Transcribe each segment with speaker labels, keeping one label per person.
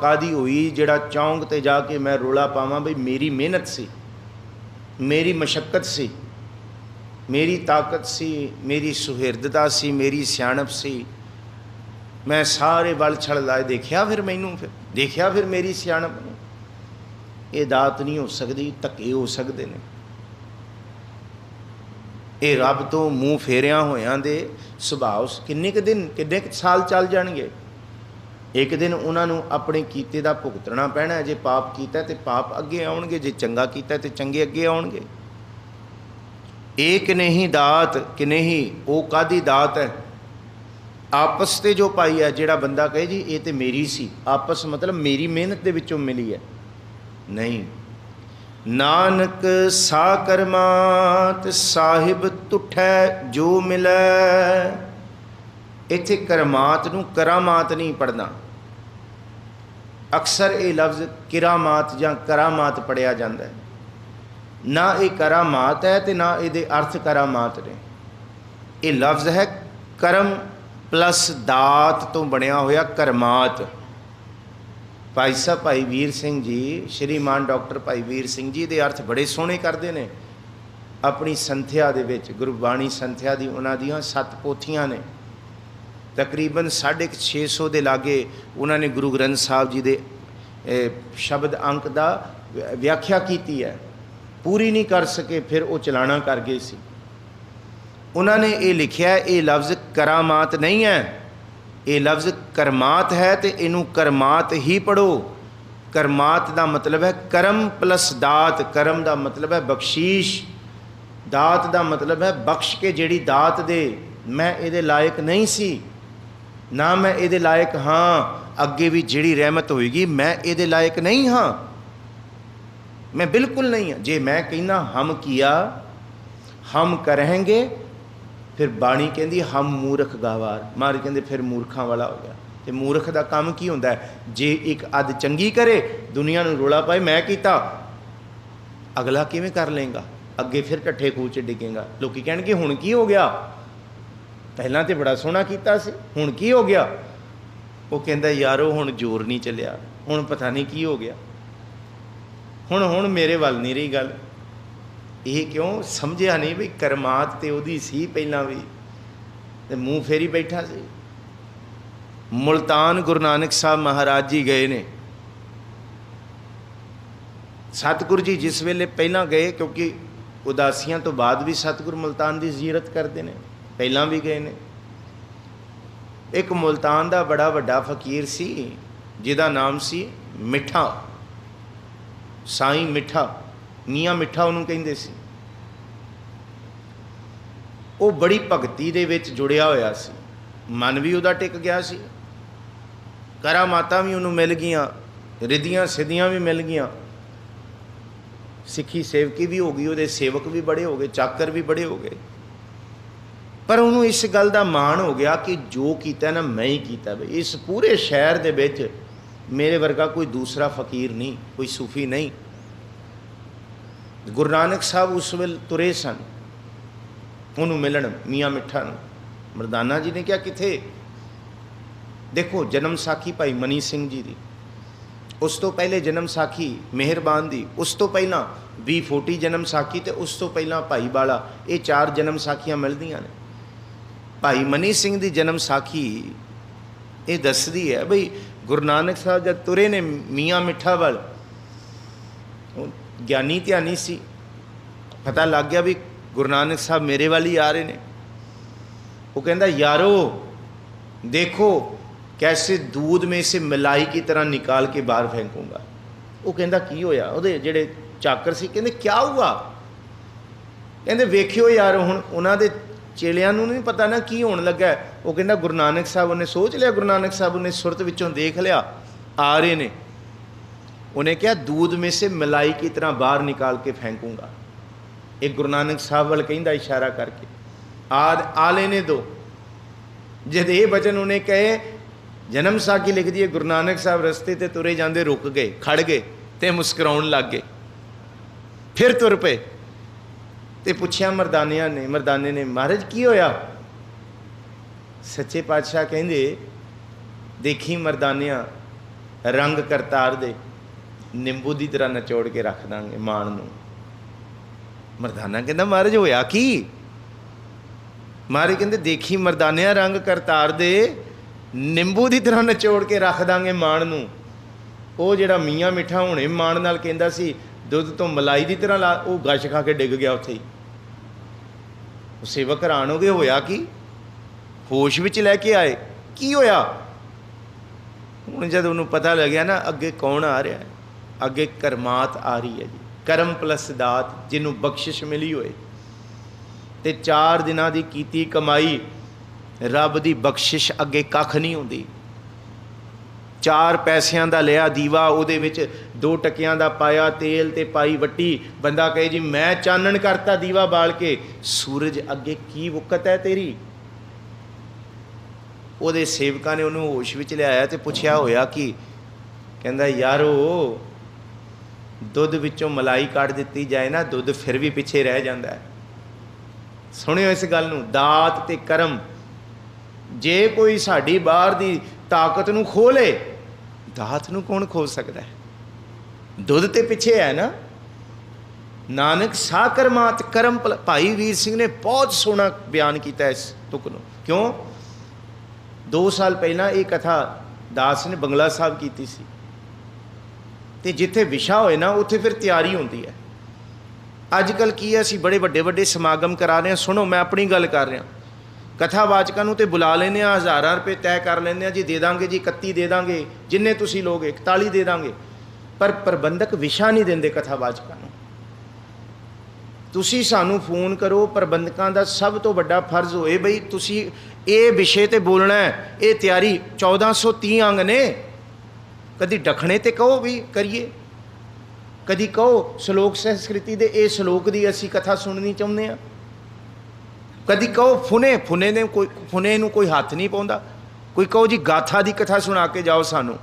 Speaker 1: ਕਾਦੀ ਹੋਈ ਜਿਹੜਾ ਚੌਂਕ ਤੇ ਜਾ ਕੇ ਮੈਂ ਰੋਲਾ ਪਾਵਾਂ ਬਈ ਮੇਰੀ ਮਿਹਨਤ ਸੀ, ਮੇਰੀ ਮਸ਼ਕਤ ਸੀ, ਮੇਰੀ ਤਾਕਤ ਸੀ, ਮੇਰੀ ਸੁਹਿਰਦਤਾ ਸੀ, ਮੇਰੀ ਸਿਆਣਪ ਸੀ। ਮੈਂ ਸਾਰੇ ਵੱਲ ਛੜ ਲਾਏ, ਦੇਖਿਆ ਫਿਰ ਮੈਨੂੰ ਫਿਰ, ਦੇਖਿਆ ਫਿਰ ਮੇਰੀ ਸਿਆਣਪ ਨੂੰ। ਇਹ ਦਾਤ ਨਹੀਂ ਹੋ ਸਕਦੀ, ਧੱਕੇ ਹੋ ਸਕਦੇ ਨੇ। ਇਹ ਰੱਬ ਤੋਂ ਮੂੰਹ ਫੇਰਿਆਂ ਹੋਇਆਂ ਦੇ ਸੁਭਾਅ ਕਿੰਨੇ ਕੁ ਦਿਨ, ਕਿੰਨੇ ਕੁ ਸਾਲ ਚੱਲ ਜਾਣਗੇ? ਇੱਕ ਦਿਨ ਉਹਨਾਂ ਨੂੰ ਆਪਣੇ ਕੀਤੇ ਦਾ ਭੁਗਤਣਾ ਪੈਣਾ ਜੇ ਪਾਪ ਕੀਤਾ ਤੇ ਪਾਪ ਅੱਗੇ ਆਉਣਗੇ, ਜੇ ਚੰਗਾ ਕੀਤਾ ਤੇ ਚੰਗੇ ਅੱਗੇ ਆਉਣਗੇ। ਏਕ ਨਹੀਂ ਦਾਤ ਕਿ ਨਹੀਂ ਉਹ ਕਾਦੀ ਦਾਤ ਹੈ? ਆਪਸ ਤੇ ਜੋ ਪਾਈ ਹੈ, ਜਿਹੜਾ ਬੰਦਾ ਕਹੇ ਜੀ, ਇਹ ਤੇ ਮੇਰੀ ਸੀ। ਆਪਸ ਮਤਲਬ ਮੇਰੀ ਮਿਹਨਤ ਦੇ ਵਿੱਚੋਂ ਮਿਲੀ ਹੈ। ਨਹੀਂ। ਨਾਨਕ ਸਾ ਕਰਮਾਤ ਸਾਹਿਬ ਤੁਠੈ ਜੋ ਮਿਲੈ। ਇੱਥੇ ਕਰਮਾਤ ਨੂੰ ਕਰਾਮਾਤ ਨਹੀਂ ਪੜਨਾ ਅਕਸਰ ਇਹ ਲਫ਼ਜ਼ ਕਿਰਾਮਾਤ ਜਾਂ ਕਰਾਮਾਤ ਪੜਿਆ ਜਾਂਦਾ ਹੈ। ਨਾ ਇਹ ਕਰਾਮਾਤ ਹੈ ਤੇ ਨਾ ਇਹਦੇ ਅਰਥ ਕਰਾਮਾਤ ਨੇ। ਇਹ ਲਫ਼ਜ਼ ਹੈ ਕਰਮ ਪਲੱਸ ਦਾਤ ਤੋਂ ਬਣਿਆ ਹੋਇਆ ਕਰਮਾਤ। ਭਾਈ ਸਾਹਿਬ, ਭਾਈ ਵੀਰ ਸਿੰਘ ਜੀ, ਸ਼੍ਰੀਮਾਨ ਡਾਕਟਰ ਭਾਈ ਵੀਰ ਸਿੰਘ ਜੀ ਦੇ ਅਰਥ ਬੜੇ ਸੋਹਣੇ ਕਰਦੇ ਨੇ। ਆਪਣੀ ਸੰਥਿਆ ਦੇ ਵਿੱਚ, ਗੁਰਬਾਣੀ ਸੰਥਿਆ ਦੀ ਉਹਨਾਂ ਦੀਆਂ ਸੱਤ ਪੋਥੀਆਂ ਨੇ। ਤਕਰੀਬਨ 650 ਦੇ ਲਾਗੇ ਉਹਨਾਂ ਨੇ ਗੁਰੂ ਗ੍ਰੰਥ ਸਾਹਿਬ ਜੀ ਦੇ ਸ਼ਬਦ ਅੰਕ ਦਾ ਵਿ- ਵਿਆਖਿਆ ਕੀਤੀ ਹੈ। ਪੂਰੀ ਨਹੀਂ ਕਰ ਸਕੇ, ਫਿਰ ਉਹ ਚਲਾਣਾ ਕਰ ਗਏ ਸੀ। ਉਹਨਾਂ ਨੇ ਇਹ ਲਿਖਿਆ, ਇਹ ਲਫ਼ਜ਼ ਕਰਾਮਾਤ ਨਹੀਂ ਹੈ। ਇਹ ਲਫ਼ਜ਼ ਕਰਮਾਤ ਹੈ ਤੇ ਇਹਨੂੰ ਕਰਮਾਤ ਹੀ ਪੜੋ ਕਰਮਾਤ ਦਾ ਮਤਲਬ ਹੈ ਕਰਮ ਪਲਸ ਦਾਤ। ਕਰਮ ਦਾ ਮਤਲਬ ਹੈ ਬਖਸ਼ੀਸ਼। ਦਾਤ ਦਾ ਮਤਲਬ ਹੈ ਬਖਸ਼ ਕੇ ਜਿਹੜੀ ਦਾਤ ਦੇ ਮੈਂ ਇਹਦੇ ਲਾਇਕ ਨਹੀਂ ਸੀ। ਨਾ ਮੈਂ ਇਹਦੇ ਲਾਇਕ ਹਾਂ। ਅੱਗੇ ਵੀ ਜਿਹੜੀ ਰਹਿਮਤ ਹੋਏਗੀ, ਮੈਂ ਇਹਦੇ ਲਾਇਕ ਨਹੀਂ ਹਾਂ। ਮੈਂ ਬਿਲਕੁਲ ਨਹੀਂ ਹਾਂ। ਜੇ ਮੈਂ ਕਹਿੰਦਾ, ਹਮ ਕੀਆ, ਹਮ ਕਰਾਂਗੇ ਫਿਰ ਬਾਣੀ ਕਹਿੰਦੀ, ਹਮ ਮੂਰਖ ਗਾਵਾਰ ਮਾਰ ਕਹਿੰਦੇ, ਫਿਰ ਮੂਰਖਾਂ ਵਾਲਾ ਹੋ ਗਿਆ। ਤੇ ਮੂਰਖ ਦਾ ਕੰਮ ਕੀ ਹੁੰਦਾ ਜੇ ਇੱਕ ਅੱਧ ਚੰਗੀ ਕਰੇ, ਦੁਨੀਆ ਨੂੰ ਰੋਲਾ ਪਾਏ, ਮੈਂ ਕੀਤਾ। ਅਗਲਾ ਕਿਵੇਂ ਕਰ ਲੇਗਾ ਅੱਗੇ ਫਿਰ ਇਕੱਠੇ ਖੂਹ ਚ ਡਿੱਗੇਗਾ। ਲੋਕੀ ਕਹਿਣਗੇ, ਹੁਣ ਕੀ ਹੋ ਗਿਆ? ਪਹਿਲਾਂ ਤੇ ਬੜਾ ਸੋਹਣਾ ਕੀਤਾ ਸੀ, ਹੁਣ ਕੀ ਹੋ ਗਿਆ? ਉਹ ਕਹਿੰਦਾ, ਯਾਰੋ ਹੁਣ ਜ਼ੋਰ ਨਹੀਂ ਚੱਲਿਆ, ਹੁਣ ਪਤਾ ਨਹੀਂ ਕੀ ਹੋ ਗਿਆ। ਹੁਣ ਹੁਣ ਮੇਰੇ ਵੱਲ ਨਹੀਂ ਰਹੀ ਗੱਲ। ਇਹ ਕਿਉਂ? ਸਮਝਿਆ ਨਹੀਂ ਵੀ ਕਰਮਾਤ ਤੇ ਉਹਦੀ ਸੀ ਪਹਿਲਾਂ ਵੀ। ਤੇ ਮੂੰਹ ਫੇਰੀ ਬੈਠਾ ਸੀ। ਮੁਲਤਾਨ ਗੁਰੂ ਨਾਨਕ ਸਾਹਿਬ ਮਹਾਰਾਜ ਜੀ ਗਏ ਨੇ। ਸਤਿਗੁਰੂ ਜੀ ਜਿਸ ਵੇਲੇ ਪਹਿਲਾਂ ਗਏ, ਕਿਉਂਕਿ ਉਦਾਸੀਆਂ ਤੋਂ ਬਾਅਦ ਵੀ ਸਤਿਗੁਰੂ ਮੁਲਤਾਨ ਦੀ ਜ਼ੀਰਤ ਕਰਦੇ ਨੇ। ਪਹਿਲਾਂ ਵੀ ਗਏ ਨੇ। ਇੱਕ ਮੁਲਤਾਨ ਦਾ ਬੜਾ ਵੱਡਾ ਫਕੀਰ ਸੀ, ਜਿਹਦਾ ਨਾਮ ਸੀ ਮਿੱਠਾ। ਸਾਈਂ ਮਿੱਠਾ, ਮੀਆਂ ਮਿੱਠਾ ਉਹਨੂੰ ਕਹਿੰਦੇ ਸੀ। ਉਹ ਬੜੀ ਭਗਤੀ ਦੇ ਵਿੱਚ ਜੁੜਿਆ ਹੋਇਆ ਸੀ। ਮਨ ਵੀ ਉਹਦਾ ਟਿਕ ਗਿਆ ਸੀ। ਕਰਾਮਾਤਾਂ ਵੀ ਉਹਨੂੰ ਮਿਲ ਗਈਆਂ, ਰਿਧੀਆਂ ਸਿੱਧੀਆਂ ਵੀ ਮਿਲ ਗਈਆਂ। ਸਿੱਖੀ ਸੇਵਕੀ ਵੀ ਹੋ ਗਈ, ਉਹਦੇ ਸੇਵਕ ਵੀ ਬੜੇ ਹੋ ਗਏ, ਚਾਕਰ ਵੀ ਬੜੇ ਹੋ ਗਏ। ਪਰ ਉਹਨੂੰ ਇਸ ਗੱਲ ਦਾ ਮਾਣ ਹੋ ਗਿਆ ਕਿ ਜੋ ਕੀਤਾ ਨਾ ਮੈਂ ਹੀ ਕੀਤਾ ਬਈ। ਇਸ ਪੂਰੇ ਸ਼ਹਿਰ ਦੇ ਵਿੱਚ ਮੇਰੇ ਵਰਗਾ ਕੋਈ ਦੂਸਰਾ ਫਕੀਰ ਨਹੀਂ, ਕੋਈ ਸੂਫੀ ਨਹੀਂ। ਗੁਰੂ ਨਾਨਕ ਸਾਹਿਬ ਉਸ ਵੇਲੇ ਤੁਰੇ ਸਨ। ਉਹਨੂੰ ਮਿਲਣ ਮੀਆਂ ਮਿੱਠਾ ਨੂੰ। ਮਰਦਾਨਾ ਜੀ ਨੇ ਕਿਹਾ, ਕਿੱਥੇ? ਦੇਖੋ, ਜਨਮ ਸਾਖੀ ਭਾਈ ਮਨੀ ਸਿੰਘ ਜੀ ਦੀ। ਉਸ ਤੋਂ ਪਹਿਲੇ ਜਨਮ ਸਾਖੀ ਮਿਹਰਬਾਨ ਦੀ। ਉਸ ਤੋਂ ਪਹਿਲਾਂ 2040 ਜਨਮ ਸਾਖੀ ਤੇ ਉਸ ਤੋਂ ਪਹਿਲਾਂ ਭਾਈ ਵਾਲਾ ਇਹ ਚਾਰ ਜਨਮ ਸਾਖੀਆਂ ਮਿਲਦੀਆਂ ਨੇ। ਭਾਈ ਮਨੀ ਸਿੰਘ ਦੀ ਜਨਮ ਸਾਖੀ ਇਹ ਦੱਸਦੀ ਹੈ ਭਈ ਗੁਰੂ ਨਾਨਕ ਸਾਹਿਬ ਜਦ ਤੁਰੇ ਨੇ ਮੀਆਂ ਮਿੱਠਾ ਵੱਲ ਗਿਆਨੀ ਧਿਆਨੀ ਸੀ। ਪਤਾ ਲੱਗ ਗਿਆ ਵੀ ਗੁਰੂ ਨਾਨਕ ਸਾਹਿਬ ਮੇਰੇ ਵੱਲ ਹੀ ਆ ਰਹੇ ਨੇ। ਉਹ ਕਹਿੰਦਾ, ਯਾਰੋ, ਦੇਖੋ ਕੈਸੇ ਦੂਧ ਮੇ ਸੇ ਮਲਾਈ ਕੀ ਤਰ੍ਹਾਂ ਨਿਕਾਲ ਕੇ ਬਾਹਰ ਫੈਂਕੂਗਾ। ਉਹ ਕਹਿੰਦਾ, ਕੀ ਹੋਇਆ? ਉਹਦੇ ਜਿਹੜੇ ਚਾਕਰ ਸੀ, ਕਹਿੰਦੇ ਕੀ ਹੋਊਗਾ? ਕਹਿੰਦੇ, ਵੇਖਿਓ ਯਾਰ, ਹੁਣ ਉਹਨਾਂ ਦੇ ਚੇਲਿਆਂ ਨੂੰ ਨਹੀਂ ਪਤਾ ਨਾ ਕੀ ਹੋਣ ਲੱਗਾ। ਉਹ ਕਹਿੰਦਾ ਗੁਰੂ ਨਾਨਕ ਸਾਹਿਬ ਉਹਨੇ ਸੋਚ ਲਿਆ, ਗੁਰੂ ਨਾਨਕ ਸਾਹਿਬ ਉਹਨੇ ਸੁਰਤ ਵਿੱਚੋਂ ਦੇਖ ਲਿਆ, ਆ ਰਹੇ ਨੇ। ਉਹਨੇ ਕਿਹਾ ਦੂਧ ਮੇ ਸੇ ਮਲਾਈ ਕੀ ਤਰ੍ਹਾਂ ਬਾਹਰ ਨਿਕਾਲ ਕੇ ਫੈਂਕੂੰਗਾ? ਇਹ ਗੁਰੂ ਨਾਨਕ ਸਾਹਿਬ ਵੱਲ ਕਹਿੰਦਾ ਇਸ਼ਾਰਾ ਕਰਕੇ। ਆਦ ਆਲੇ ਨੇ ਦੋ। ਜਦ ਇਹ ਬਚਨ ਉਹਨੇ ਕਹੇ, ਜਨਮ ਸਾਖੀ ਲਿਖਦੀ ਹੈ, ਗੁਰੂ ਨਾਨਕ ਸਾਹਿਬ ਰਸਤੇ ਤੇ ਤੁਰੇ ਜਾਂਦੇ ਰੁਕ ਗਏ, ਖੜ ਗਏ ਤੇ ਮੁਸਕਰਾਉਣ ਲੱਗ ਗਏ। ਫਿਰ ਤੁਰ ਪਏ। ਤੇ ਪੁੱਛਿਆ ਮਰਦਾਨਿਆਂ ਨੇ, ਮਰਦਾਨੇ ਨੇ, ਮਹਾਰਾਜ, ਕੀ ਹੋਇਆ? ਸੱਚੇ ਪਾਤਸ਼ਾਹ ਕਹਿੰਦੇ, ਦੇਖੀ ਮਰਦਾਨਿਆਂ, ਰੰਗ ਕਰਤਾਰ ਦੇ, ਨਿੰਬੂ ਦੀ ਤਰ੍ਹਾਂ ਨਚੋੜ ਕੇ ਰੱਖ ਦਾਂਗੇ ਮਾਣ ਨੂੰ। ਮਰਦਾਨਾ ਕਹਿੰਦਾ, ਮਹਾਰਾਜ, ਹੋਇਆ ਕੀ? ਮਹਾਰਾਜ ਕਹਿੰਦੇ, ਦੇਖੀ ਮਰਦਾਨਿਆਂ, ਰੰਗ ਕਰਤਾਰ ਦੇ, ਨਿੰਬੂ ਦੀ ਤਰ੍ਹਾਂ ਨਚੋੜ ਕੇ ਰੱਖ ਦਾਂਗੇ ਮਾਣ ਨੂੰ। ਉਹ ਜਿਹੜਾ ਮੀਆਂ ਮਿੱਠਾ ਹੁਣੇ ਮਾਣ ਨਾਲ ਕਹਿੰਦਾ ਸੀ, ਦੁੱਧ ਤੋਂ ਮਲਾਈ ਦੀ ਤਰ੍ਹਾਂ ਲਾ- ਉਹ ਗਸ਼ ਖਾ ਕੇ ਡਿੱਗ ਗਿਆ ਉੱਥੇ ਹੀ। ਉਹ ਸੇਵਕ ਹੈਰਾਨ ਹੋ ਗਏ, ਹੋਇਆ ਕੀ? ਹੋਸ਼ ਵਿੱਚ ਲੈ ਕੇ ਆਏ। ਕੀ ਹੋਇਆ? ਹੁਣ ਜਦ ਉਹਨੂੰ ਪਤਾ ਲੱਗਿਆ ਨਾ, ਅੱਗੇ ਕੌਣ ਆ ਰਿਹਾ ਹੈ? ਅੱਗੇ ਕਰਮਾਤ ਆ ਰਹੀ ਹੈ ਜੀ। ਕਰਮ ਪਲਸ ਦਾਤ, ਜਿਹਨੂੰ ਬਖਸ਼ਿਸ਼ ਮਿਲੀ ਹੋਏ। ਤੇ 4 ਦਿਨਾਂ ਦੀ ਕੀਤੀ ਕਮਾਈ, ਰੱਬ ਦੀ ਬਖਸ਼ਿਸ਼ ਅੱਗੇ ਕੱਖ ਨਹੀਂ ਹੁੰਦੀ। ਚਾਰ ਪੈਸਿਆਂ ਦਾ ਲਿਆ ਦੀਵਾ ਉਹਦੇ ਵਿੱਚ ਦੋ ਟਕਿਆਂ ਦਾ ਪਾਇਆ, ਤੇਲ ਤੇ ਪਾਈ ਵੱਟੀ। ਬੰਦਾ ਕਹੇ ਜੀ, ਮੈਂ ਚਾਨਣ ਕਰਤਾ ਦੀਵਾ ਬਾਲ ਕੇ, ਸੂਰਜ ਅੱਗੇ ਕੀ ਵਕਤ ਹੈ ਤੇਰੀ? ਉਹਦੇ ਸੇਵਕਾਂ ਨੇ ਉਹਨੂੰ ਹੋਸ਼ ਵਿੱਚ ਲਿਆਇਆ ਤੇ ਪੁੱਛਿਆ, ਹੋਇਆ ਕਿ? ਕਹਿੰਦਾ, ਯਾਰੋ, ਦੁੱਧ ਵਿੱਚੋਂ ਮਲਾਈ ਕੱਢ ਦਿੱਤੀ ਜਾਏ ਨਾ, ਦੁੱਧ ਫਿਰ ਵੀ ਪਿੱਛੇ ਰਹਿ ਜਾਂਦਾ ਹੈ। ਸੁਣਿਓ ਇਸ ਗੱਲ ਨੂੰ, ਦਾਤ ਤੇ ਕਰਮ। ਜੇ ਕੋਈ ਸਾਡੀ ਬਾਹਰ ਦੀ ਤਾਕਤ ਨੂੰ ਖੋਲੇ ਦਾਤ ਨੂੰ ਕੌਣ ਖੋ ਸਕਦਾ ਹੈ? ਦੁੱਧ ਤੇ ਪਿੱਛੇ ਹੈ ਨਾ। ਨਾਨਕ ਸਾਕਰਮਾਤ ਕਰਮ ਭਲਾ- ਭਾਈ ਵੀਰ ਸਿੰਘ ਨੇ ਬਹੁਤ ਸੋਹਣਾ ਬਿਆਨ ਕੀਤਾ ਇਸ ਤੁਕ ਨੂੰ। ਕਿਉਂ? 2 ਸਾਲ ਪਹਿਲਾਂ ਇਹ ਕਥਾ ਦਾਸ ਨੇ ਬੰਗਲਾ ਸਾਹਿਬ ਕੀਤੀ ਸੀ। ਤੇ ਜਿੱਥੇ ਵਿਸ਼ਾ ਹੋਏ ਨਾ, ਉੱਥੇ ਫਿਰ ਤਿਆਰੀ ਹੁੰਦੀ ਹੈ। ਅੱਜ ਕੱਲ ਕੀ ਹੈ, ਅਸੀਂ ਬੜੇ ਵੱਡੇ ਵੱਡੇ ਸਮਾਗਮ ਕਰਾ ਰਹੇ ਹਾਂ। ਸੁਣੋ, ਮੈਂ ਆਪਣੀ ਗੱਲ ਕਰ ਰਿਹਾ। ਕਥਾਵਾਚਕਾਂ ਨੂੰ ਤੇ ਬੁਲਾ ਲੈਂਦੇ ਆ ਹਜ਼ਾਰਾਂ ਰੁਪਏ ਤੈਅ ਕਰ ਲੈਂਦੇ ਆ ਜੀ ਦੇ ਦਾਂਗੇ ਜੀ 31 ਦੇ ਦਾਂਗੇ, ਜਿੰਨੇ ਤੁਸੀਂ ਲੋਗੇ 41 ਦੇ ਦਾਂਗੇ। ਪਰ ਪ੍ਰਬੰਧਕ ਵਿਸ਼ਾ ਨਹੀਂ ਦਿੰਦੇ ਕਥਾਵਾਚਕਾਂ ਨੂੰ। ਤੁਸੀਂ ਸਾਨੂੰ ਫੋਨ ਕਰੋ, ਪ੍ਰਬੰਧਕਾਂ ਦਾ ਸਭ ਤੋਂ ਵੱਡਾ ਫਰਜ਼ ਹੋਏ ਬਈ ਤੁਸੀਂ ਇਹ ਵਿਸ਼ੇ ਤੇ ਬੋਲਣਾ ਹੈ, ਇਹ ਤਿਆਰੀ 1430 ਅੰਗ ਨੇ। ਕਦੀ ਡਖਣੇ ਤੇ ਕਹੋ ਵੀ ਕਰੀਏ। ਕਦੀ ਕਹੋ ਸ਼ਲੋਕ ਸੰਸਕ੍ਰਿਤੀ ਦੇ ਇਹ ਸ਼ਲੋਕ ਦੀ ਅਸੀਂ ਕਥਾ ਸੁਣਨੀ ਚਾਹੁੰਦੇ ਆ ਕਦੀ ਕਹੋ ਫੁਨੇ ਫੁਨੇ ਨੇ ਕੋਈ, ਫੁਨੇ ਨੂੰ ਕੋਈ ਹੱਥ ਨਹੀਂ ਪਾਉਂਦਾ। ਕੋਈ ਕਹੋ ਜੀ ਗਾਥਾ ਦੀ ਕਥਾ ਸੁਣਾ ਕੇ ਜਾਓ ਸਾਨੂੰ।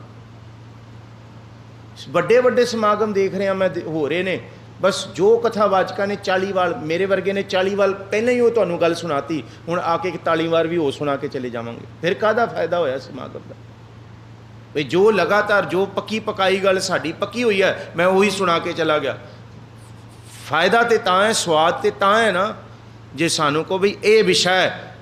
Speaker 1: ਵੱਡੇ ਵੱਡੇ ਸਮਾਗਮ ਦੇਖ ਰਿਹਾ ਮੈਂ, ਦੇ- ਹੋ ਰਹੇ ਨੇ। ਬਸ ਜੋ ਕਥਾਵਾਚਕਾਂ ਨੇ 40 ਵਾਰ ਮੇਰੇ ਵਰਗੇ ਨੇ 40 ਵਾਰ ਪਹਿਲਾਂ ਹੀ ਉਹ ਤੁਹਾਨੂੰ ਗੱਲ ਸੁਣਾਤੀ। ਹੁਣ ਆ ਕੇ 41 ਵਾਰ ਵੀ ਉਹ ਸੁਣਾ ਕੇ ਚਲੇ ਜਾਵਾਂਗੇ। ਫਿਰ ਕਾਹਦਾ ਫਾਇਦਾ ਹੋਇਆ ਸਮਾਗਮ ਦਾ? ਵੀ ਜੋ ਲਗਾਤਾਰ, ਜੋ ਪੱਕੀ ਪਕਾਈ ਗੱਲ ਸਾਡੀ ਪੱਕੀ ਹੋਈ ਹੈ, ਮੈਂ ਉਹੀ ਸੁਣਾ ਕੇ ਚਲਾ ਗਿਆ। ਫਾਇਦਾ ਤੇ ਤਾਂ ਹੈ, ਸਵਾਦ ਤੇ ਤਾਂ ਹੈ ਨਾ। ਜੇ ਸਾਨੂੰ ਕੋ ਵੀ ਇਹ ਵਿਸ਼ਾ ਹੈ,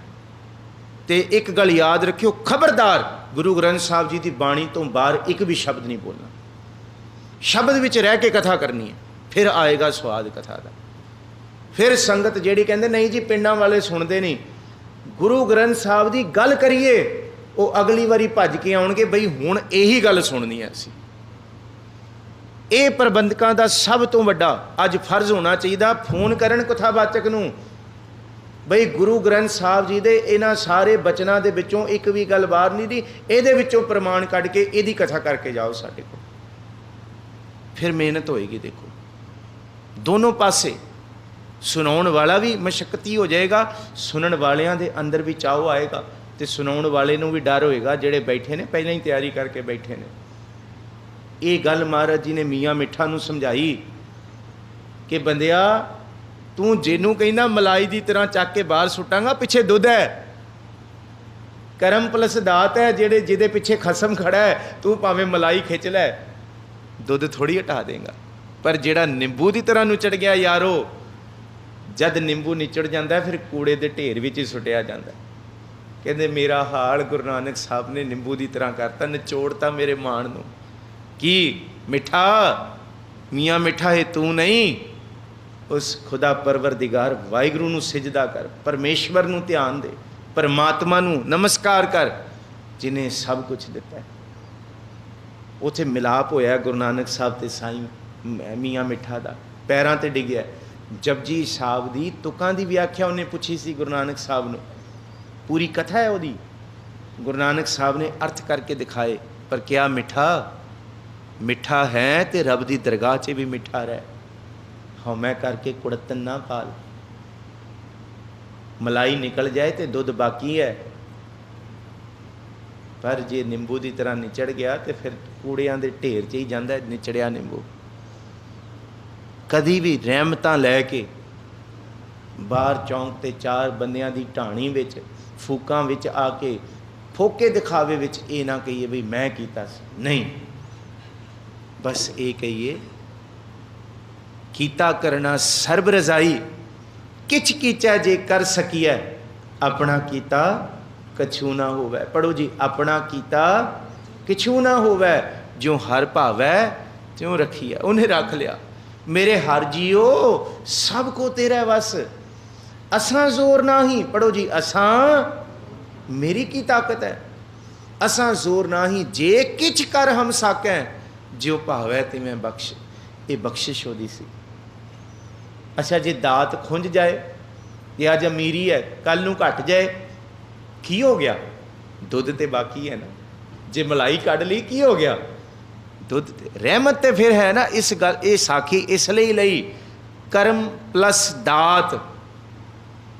Speaker 1: ਤੇ ਇੱਕ ਗੱਲ ਯਾਦ ਰੱਖਿਓ, ਖਬਰਦਾਰ ਗੁਰੂ ਗ੍ਰੰਥ ਸਾਹਿਬ ਜੀ ਦੀ ਬਾਣੀ ਤੋਂ ਬਾਹਰ ਇੱਕ ਵੀ ਸ਼ਬਦ ਨਹੀਂ ਬੋਲਣਾ। ਸ਼ਬਦ ਵਿੱਚ ਰਹਿ ਕੇ ਕਥਾ ਕਰਨੀ ਹੈ, ਫਿਰ ਆਏਗਾ ਸਵਾਦ ਕਥਾ ਦਾ। ਫਿਰ ਸੰਗਤ ਜਿਹੜੀ ਕਹਿੰਦੇ, ਨਹੀਂ ਜੀ, ਪਿੰਡਾਂ ਵਾਲੇ ਸੁਣਦੇ ਨਹੀਂ। ਗੁਰੂ ਗ੍ਰੰਥ ਸਾਹਿਬ ਦੀ ਗੱਲ ਕਰੀਏ, ਉਹ ਅਗਲੀ ਵਾਰੀ ਭੱਜ ਕੇ ਆਉਣਗੇ, ਬਈ ਹੁਣ ਇਹੀ ਗੱਲ ਸੁਣਨੀ ਹੈ ਅਸੀਂ। ਇਹ ਪ੍ਰਬੰਧਕਾਂ ਦਾ ਸਭ ਤੋਂ ਵੱਡਾ ਅੱਜ ਫਰਜ਼ ਹੋਣਾ ਚਾਹੀਦਾ, ਫੋਨ ਕਰਨ ਕਥਾਵਾਚਕ ਨੂੰ। ਬਈ ਗੁਰੂ ਗ੍ਰੰਥ ਸਾਹਿਬ ਜੀ ਦੇ ਇਹਨਾਂ ਸਾਰੇ ਬਚਨਾਂ ਦੇ ਵਿੱਚੋਂ ਇੱਕ ਵੀ ਗੱਲ ਬਾਹਰ ਨਹੀਂ ਦੀ, ਇਹਦੇ ਵਿੱਚੋਂ ਪ੍ਰਮਾਣ ਕੱਢ ਕੇ ਇਹਦੀ ਕਥਾ ਕਰਕੇ ਜਾਓ ਸਾਡੇ ਕੋਲ। ਫਿਰ ਮਿਹਨਤ ਹੋਏਗੀ, ਦੇਖੋ। ਦੋਨੋਂ ਪਾਸੇ ਸੁਣਾਉਣ ਵਾਲਾ ਵੀ ਮਸ਼ਕਤੀ ਹੋ ਜਾਏਗਾ, ਸੁਣਨ ਵਾਲਿਆਂ ਦੇ ਅੰਦਰ ਵੀ ਚਾਹੋ ਆਏਗਾ ਤੇ ਸੁਣਾਉਣ ਵਾਲੇ ਨੂੰ ਵੀ ਡਰ ਹੋਏਗਾ, ਜਿਹੜੇ ਬੈਠੇ ਨੇ, ਪਹਿਲਾਂ ਹੀ ਤਿਆਰੀ ਕਰਕੇ ਬੈਠੇ ਨੇ। ਇਹ ਗੱਲ ਮਹਾਰਾਜ ਜੀ ਨੇ ਮੀਆਂ ਮਿੱਠਾ ਨੂੰ ਸਮਝਾਈ ਕਿ ਬੰਦਿਆ, ਤੂੰ ਜਿਹਨੂੰ ਕਹਿੰਦਾ ਮਲਾਈ ਦੀ ਤਰ੍ਹਾਂ ਚੱਕ ਕੇ ਬਾਹਰ ਸੁੱਟਾਂਗਾ, ਪਿੱਛੇ ਦੁੱਧ ਹੈ। ਕਰਮ ਪਲਸ ਦਾਤ ਹੈ, ਜਿਹੜੇ ਜਿਹਦੇ ਪਿੱਛੇ ਖਸਮ ਖੜਾ ਹੈ, ਤੂੰ ਭਾਵੇਂ ਮਲਾਈ ਖਿੱਚ ਲੈ। ਦੁੱਧ ਥੋੜੀ ਹਟਾ ਦੇਗਾ। ਪਰ ਜਿਹੜਾ ਨਿੰਬੂ ਦੀ ਤਰ੍ਹਾਂ ਨੁਚੜ ਗਿਆ ਯਾਰੋ, ਜਦ ਨਿੰਬੂ ਨਿਚੜ ਜਾਂਦਾ, ਫਿਰ ਕੂੜੇ ਦੇ ਢੇਰ ਵਿੱਚ ਹੀ ਸੁੱਟਿਆ ਜਾਂਦਾ। ਕਹਿੰਦੇ, ਮੇਰਾ ਹਾਲ ਗੁਰੂ ਨਾਨਕ ਸਾਹਿਬ ਨੇ ਨਿੰਬੂ ਦੀ ਤਰ੍ਹਾਂ ਕਰਤਾ ਨਿਚੋੜਤਾ ਮੇਰੇ ਮਾਣ ਨੂੰ। ਕੀ? ਮਿੱਠਾ? ਮੀਆਂ ਮਿੱਠਾ ਹੈ, ਤੂੰ ਨਹੀਂ? ਉਸ ਖੁਦਾ ਪਰਵਰਦੀਗਾਰ ਵਾਹਿਗੁਰੂ ਨੂੰ ਸਿਜਦਾ ਕਰ, ਪਰਮੇਸ਼ਵਰ ਨੂੰ ਧਿਆਨ ਦੇ, ਪਰਮਾਤਮਾ ਨੂੰ ਨਮਸਕਾਰ ਕਰ, ਜਿਨੇ ਸਭ ਕੁਝ ਦਿੱਤਾ ਹੈ। ਉੱਥੇ ਮਿਲਾਪ ਹੋਇਆ ਗੁਰੂ ਨਾਨਕ ਸਾਹਿਬ ਤੇ ਸਾਈਂ, ਮ- ਮੀਆਂ ਮਿੱਠਾ ਦਾ, ਪੈਰਾਂ ਤੇ ਡਿੱਗਿਆ। ਜਪਜੀ ਸਾਹਿਬ ਦੀ ਤੁਕਾਂ ਦੀ ਵਿਆਖਿਆ ਉਹਨੇ ਪੁੱਛੀ ਸੀ ਗੁਰੂ ਨਾਨਕ ਸਾਹਿਬ ਨੂੰ। ਪੂਰੀ ਕਥਾ ਹੈ ਉਹਦੀ? ਗੁਰੂ ਨਾਨਕ ਸਾਹਿਬ ਨੇ ਅਰਥ ਕਰਕੇ ਦਿਖਾਏ, ਪਰ ਕਿਆ ਮਿੱਠਾ ਮਿੱਠਾ ਹੈ ਤੇ ਰੱਬ ਦੀ ਦਰਗਾਹ 'ਚ ਵੀ ਮਿੱਠਾ ਰਹਿ। ਹਉਮੈ ਕਰਕੇ ਕੁੜਤਨ ਨਾ ਪਾਲ। ਮਲਾਈ ਨਿਕਲ ਜਾਏ ਤੇ ਦੁੱਧ ਬਾਕੀ ਹੈ। ਪਰ ਜੇ ਨਿੰਬੂ ਦੀ ਤਰ੍ਹਾਂ ਨਿਚੜ ਗਿਆ ਤੇ ਫਿਰ ਕੂੜਿਆਂ ਦੇ ਢੇਰ 'ਚ ਹੀ ਜਾਂਦਾ ਨਿਚੜਿਆ ਨਿੰਬੂ। ਕਦੀ ਵੀ ਰਹਿਮਤਾਂ ਲੈ ਕੇ ਬਾਹਰ ਚੌਂਕ ਤੇ ਚਾਰ ਬੰਦਿਆਂ ਦੀ ਢਾਣੀ ਵਿੱਚ, ਫੂਕਾਂ ਵਿੱਚ ਆ ਕੇ ਫੋਕੇ ਦਿਖਾਵੇ ਵਿੱਚ ਇਹ ਨਾ ਕਹੀਏ ਵੀ ਮੈਂ ਕੀਤਾ ਸੀ। ਨਹੀਂ। ਬਸ ਇਹ ਕਹੀਏ, ਕੀਤਾ ਕਰਨਾ ਸਰਬ ਰਜ਼ਾਈ ਕਿਛ ਕੀਚੈ ਜੇ ਕਰ ਸਕੀਐ, ਆਪਣਾ ਕੀਤਾ ਕਛੂ ਨਾ ਹੋਵੇ। ਪੜੋ ਜੀ, ਆਪਣਾ ਕੀਤਾ ਕਿਛੂ ਨਾ ਹੋਵੇ। ਜੋ ਹਰ ਭਾਵੈ, ਤਿਉ ਰਖੀਐ। ਉਹਨੇ ਰੱਖ ਲਿਆ। ਮੇਰੇ ਹਰ ਜੀਓ, ਸਭ ਕੋ ਤੇਰਾ ਵਸ। ਅਸਾਂ ਜ਼ੋਰ ਨਹੀਂ। ਪੜੋ ਜੀ, ਅਸਾਂ ਮੇਰੀ ਕੀ ਤਾਕਤ ਹੈ ਅਸਾਂ ਜ਼ੋਰ ਨਹੀਂ। ਜੇ ਕਿਛ ਕਰ ਹਮ ਸਾਕੈ, ਜਿਉ ਭਾਵੈ ਤਿਵੇਂ ਬਖਸ਼। ਇਹ ਬਖਸ਼ਿਸ਼ ਉਹਦੀ ਸੀ। ਅੱਛਾ, ਜੇ ਦਾਤ ਖੁੰਝ ਜਾਏ, ਇਹ ਅੱਜ ਅਮੀਰੀ ਹੈ ਕੱਲ ਨੂੰ ਘਟ ਜਾਏ ਕੀ ਹੋ ਗਿਆ? ਦੁੱਧ ਤੇ ਬਾਕੀ ਹੈ ਨਾ। ਜੇ ਮਲਾਈ ਕੱਢ ਲਈ, ਕੀ ਹੋ ਗਿਆ? ਦੁੱਧ ਤੇ, ਰਹਿਮਤ ਤੇ ਫਿਰ ਹੈ ਨਾ ਇਸ ਗੱਲ, ਇਹ ਸਾਖੀ ਇਸ ਲਈ ਲਈ ਕਰਮ ਪਲੱਸ ਦਾਤ।